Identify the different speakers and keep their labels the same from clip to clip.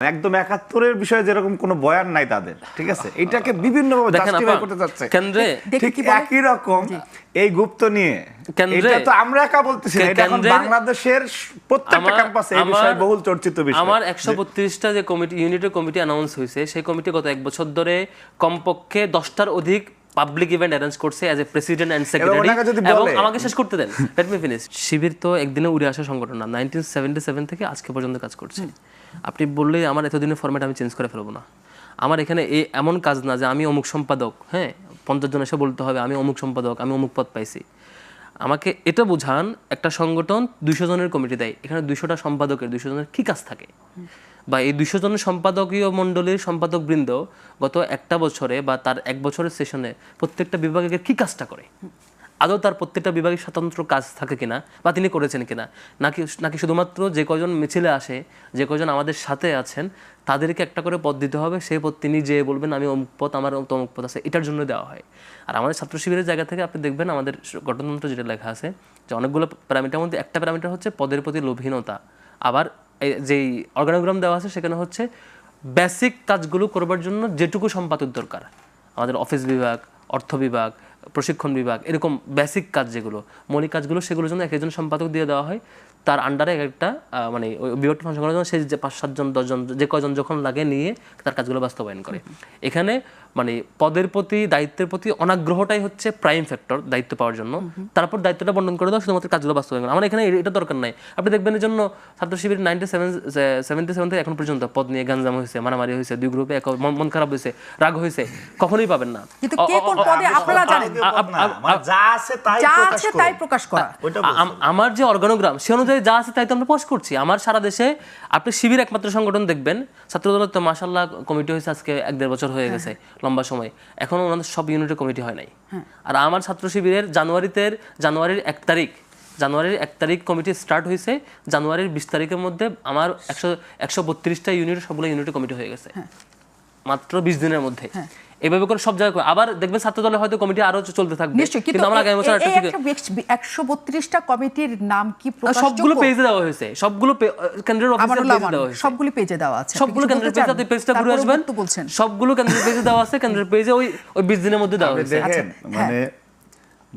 Speaker 1: একদম একাত্তরের বিষয়ে যেরকম কোনো বয়ান নাই তাদের ঠিক আছে? এটাকে বিভিন্ন জাস্টিফাই করতে চাচ্ছে।
Speaker 2: কেন্দ্রে
Speaker 1: ঠিক একই রকম এই গুপ্ত নিয়ে।
Speaker 2: কেন্দ্রে-
Speaker 1: এটা তো আমরা একা বলতেছি এটা এখন বাংলাদেশের প্রত্যেকটা
Speaker 2: আমার-
Speaker 1: ক্যাম্পাসে এই বিষয়ে বহুল চর্চিত বিষয়।
Speaker 2: আমার একশো বত্রিশটা যে কমিটি ইউনিটের কমিটি অ্যানাউন্স হয়েছে সেই কমিটি গত এক বছর ধরে কমপক্ষে দশটার অধিক পাবলিক ইভেন্ট অ্যারেঞ্জ করছে as a president and secretary
Speaker 1: যদি
Speaker 2: এবং আমাকে শেষ করতে দেন। লেট মি ফিনিশ শিবির তো একদিনে উড়ে আসা সংগঠন না নাইনটিন সেভেন্টি সেভেন থেকে আজকে পর্যন্ত কাজ করছে। আপনি বললেই আমার এতদিনের ফরম্যাট আমি চেঞ্জ করে ফেলব না। আমার এখানে এ এমন কাজ না যে আমি অমুক সম্পাদক হ্যাঁ পঞ্চাশ জন এসে বলতে হবে আমি অমুক সম্পাদক, আমি অমুক পদ পাইছি। আমাকে এটা বোঝান, একটা সংগঠন দুইশো জনের কমিটি দেয়, এখানে দুইশোটা সম্পাদকের, দুইশো জনের কী কাজ থাকে? বা এই দুইশো জনের সম্পাদকীয় মণ্ডলীর সম্পাদক বৃন্দ গত একটা বছরে বা তার এক বছরের সেশনে প্রত্যেকটা বিভাগের কি কাজটা করে? আদৌ তার প্রত্যেকটা বিভাগে স্বতন্ত্র কাজ থাকে কিনা বা তিনি করেছেন কিনা? নাকি নাকি শুধুমাত্র যে কজন মিছিলে আসে, যে কজন আমাদের সাথে আছেন, তাদেরকে একটা করে পদ দিতে হবে? সেই পদ তিনি যে বলবেন, আমি অমুক পথ আমার তমুক পদ আছে। এটার জন্য দেওয়া হয়। আর আমাদের ছাত্র শিবিরের জায়গা থেকে আপনি দেখবেন, আমাদের গঠনতন্ত্র যেটা লেখা আছে, যে অনেকগুলো প্যারামিটার মধ্যে একটা প্যারামিটার হচ্ছে পদের প্রতি লোভহীনতা। আবার যেই অর্গানোগ্রাম দেওয়া আছে, সেখানে হচ্ছে বেসিক কাজগুলো করবার জন্য যেটুকু সম্পাদক দরকার। আমাদের অফিস বিভাগ, অর্থ বিভাগ প্রশিক্ষণ বিভাগ, এরকম বেসিক কাজ যেগুলো, মৌলিক কাজগুলো সেগুলোর জন্য এক একজন সম্পাদক দিয়ে দেওয়া হয়। তার আন্ডারে একটা মানে বিভাগটা ফাংশন করার জন্য সেই যে পাঁচ সাতজন দশজন যে কজন যখন লাগে নিয়ে তার কাজগুলো বাস্তবায়ন করে। এখানে মানে পদের প্রতি দায়িত্বের প্রতি অনাগ্রহটাই হচ্ছে প্রাইম ফ্যাক্টর দায়িত্ব পাওয়ার জন্য। তারপর দায়িত্বটা বন্টন করে দেওয়া শুধুমাত্র কাজগুলো বাস্তবায়ন করা। আমার এখানে এটা দরকার নাই। আপনি দেখবেন এর জন্য Chhatra Shibir ninety seven seventy seven থেকে এখন পর্যন্ত পদ নিয়ে গাঞ্জাম হয়েছে মারামারি হয়েছে দুই গ্রুপে এক মন খারাপ হয়েছে রাগ হয়েছে কখনোই পাবেন না।
Speaker 3: কিন্তু কে কোন পদে আপনারা জানেন?
Speaker 1: মানে যা আছে তাই
Speaker 3: যা
Speaker 1: প্রকাশ
Speaker 3: আছে
Speaker 1: করো।
Speaker 3: তাই প্রকাশ করা।
Speaker 1: ওইটা
Speaker 2: আ- আম- আমার যে অর্গানোগ্রাম সে অনুযায়ী যা আছে তাই তো আমরা পোস্ট করছি। আমার সারা দেশে আপনি শিবির একমাত্র সংগঠন দেখবেন। ছাত্রদল তো মাসাল্লাহ কমিটি হয়েছে আজকে এক দেড় বছর হয়ে গেছে লম্বা সময়। এখনও ওনাদের সব ইউনিটের কমিটি হয় নাই। আর আমার ছাত্র শিবিরের জানুয়ারিতে জানুয়ারির এক তারিখ জানুয়ারির এক তারিখ কমিটি স্টার্ট হয়েছে। জানুয়ারির বিশ তারিখের মধ্যে আমার একশো একশো বত্রিশটা ইউনিট সবগুলো ইউনিটের কমিটি হয়ে গেছে। মাত্র বিশ দিনের মধ্যে। এভাবে করে সব জায়গায় করে। আবার দেখবেন ছাত্র দলে হয়তো কমিটি আরও চলতে থাকবে।
Speaker 3: নিশ্চয়ই কিন্তু
Speaker 2: আমরা আগামী বছর
Speaker 3: একশো বত্রিশটা কমিটির নাম কি
Speaker 2: সবগুলো পেজে দেওয়া হয়েছে। সবগুলো কেন্দ্রের অফিসে পেজে দেওয়া হয়েছে।
Speaker 3: সবগুলি পেজে দেওয়া আছে।
Speaker 2: সবগুলো কেন্দ্রের পেজে? আপনি পেজটা ঘুরে আসবেন।
Speaker 3: তো বলছেন।
Speaker 2: সবগুলো কেন্দ্রের পেজে দেওয়া আছে। কেন্দ্রের পেজে ওই ওই বিশ দিনের মধ্যে দেওয়া হয়েছে।
Speaker 3: হ্যাঁ।
Speaker 1: মানে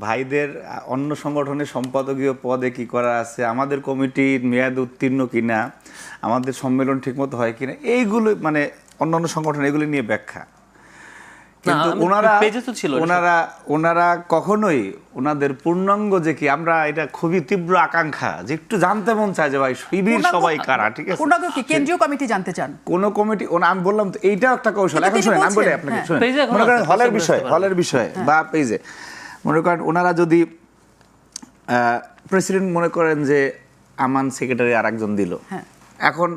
Speaker 1: ভাইদের অন্য সংগঠনের সম্পাদকীয় পদে কি করা আছে আমাদের কমিটির মেয়াদ উত্তীর্ণ কিনা আমাদের সম্মেলন ঠিকমতো হয় কিনা এইগুলো মানে অন্যান্য সংগঠন এগুলি নিয়ে ব্যাখ্যা। কিন্তু ওনারা
Speaker 2: পেজে তো ছিল
Speaker 1: ওনারা ওনারা কখনোই ওনাদের পূর্ণাঙ্গ যে কি আমরা এটা খুবই তীব্র আকাঙ্ক্ষা যে একটু জানতে মন চায় যে ভাই শিবির সবাই কারা ঠিক আছে?
Speaker 3: পূর্ণাঙ্গ কি কেন্দ্রীয় কমিটি জানতে চান?
Speaker 1: কোন কমিটি আমি বললাম তো এইটাও একটা কৌশল। এখন শুনেন আমি বলি আপনাকে
Speaker 3: হ্যাঁ।
Speaker 1: শুনেন। মনে করেন হলের বিষয় হলের বিষয় বা পেজে। মনে করেন ওনারা যদি প্রেসিডেন্ট মনে করেন যে আমান সেক্রেটারি আর একজন দিল।
Speaker 3: হ্যাঁ।
Speaker 1: এখন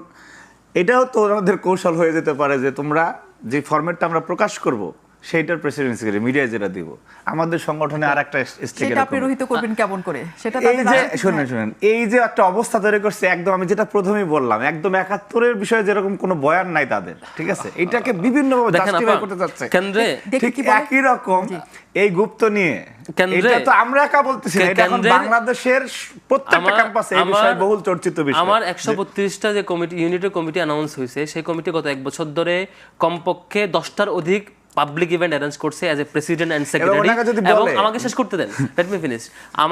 Speaker 1: এটাও তো ওনাদের কৌশল হয়ে যেতে পারে যে তোমরা যে ফরম্যাটটা আমরা প্রকাশ করব সেইটার প্রেসিডেন্ট সেক্রেটারি মিডিয়া যেটা দিব। আমাদের সংগঠনে আর একটা
Speaker 3: সেটা আপনি রহিত করবেন কেমন করে? সেটা
Speaker 1: এই যে শুনেন শুনেন এই যে একটা অবস্থা তৈরি করছে একদম আমি যেটা প্রথমেই বললাম একদম একাত্তরের বিষয়ে যেরকম কোনো বয়ান নাই তাদের ঠিক আছে? এটাকে বিভিন্ন ভাবে জাস্টিফাই করতে চাচ্ছে।
Speaker 2: কেন্দ্রে
Speaker 1: ঠিক একই রকম এই গুপ্ত নিয়ে।
Speaker 2: কেন্দ্রে-
Speaker 1: এটা তো আমরা একা বলতেছি না, এটা এখন বাংলাদেশের প্রত্যেকটা ক্যাম্পাসে এই বিষয়ে বহুল চর্চিত বিষয়।
Speaker 2: আমার একশো বত্রিশটা যে কমিটি ইউনিটের কমিটি অ্যানাউন্স হয়েছে সেই কমিটি গত এক বছর ধরে কমপক্ষে দশটার অধিক পাবলিক ইভেন্ট অ্যারেঞ্জ করছে as a president and secretary এবং আমাকে শেষ করতে দেন। লেট মি ফিনিশ আমার